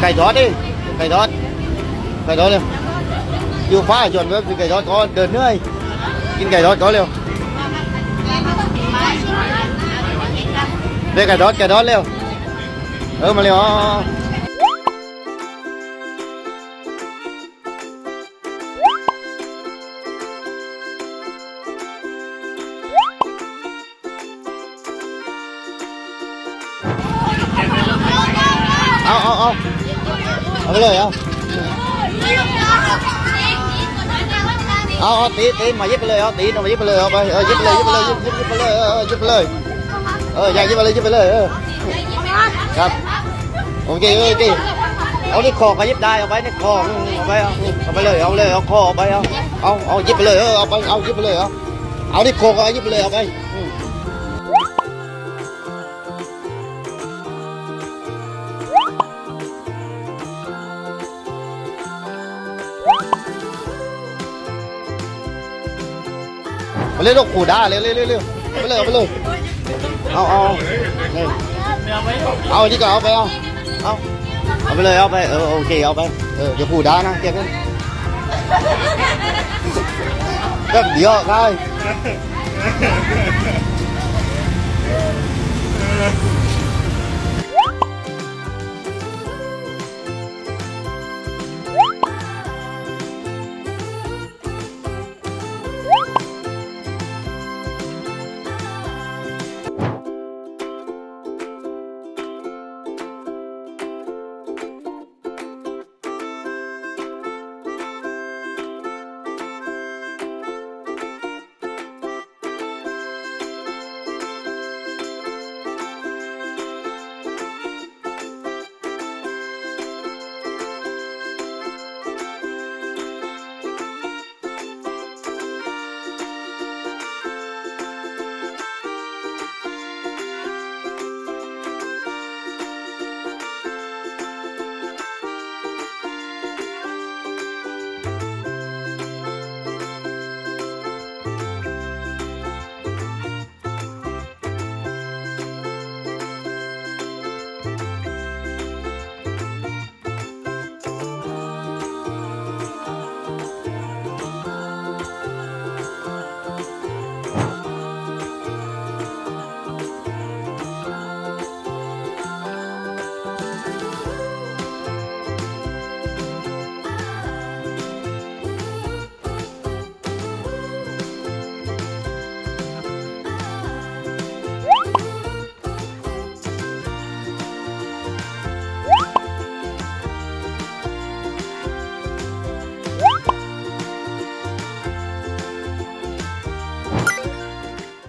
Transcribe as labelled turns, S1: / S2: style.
S1: ไก่ทอดดิไก่ทอดไก่ทอดเร็วอยู่ฟ้าชวนไปกินไก่ทอดก่อน เดินเหนื่อยกินไก่ทอดก่อนเร็วเรียกไก่ทอดไก่ทอดเร็วเออมาเร็วอ๋ออ๋อเอาเอาเอาเอาไปเลยเอาเอาเอาตีตีมายิบไปเลยเอาตีมายิบไปเลยเอาไปเออยิบไปเลยยิบไปเลยยิบยิบยิบไปเลยเออยิบไปเลยเอออยากยิบไปเลยยิบไปเลยเออครับโอเคโอเคเอาที่คอก็ยิบได้เอาไปนี่คอเอาไปเอาเอาไปเลยเอาเลยเอาคอเอาไปเอาเอาเอายิบไปเลยเออเอาไปเอายิบไปเลยเอาเอาที่คอก็ยิบไปเลยเอาไป มาเล่นลูกขู่ด้าเร็วเร็วเร็วเร็วเอาไปเลยเอาไปเลยเอาเอานี่เอาอันเอาไปเอาเอาเอาไปเลยเอาไปเออโอเคเอาไปเออเดี๋ยวขู่ด้านะเก็บไว้ก็เดี๋ยวได้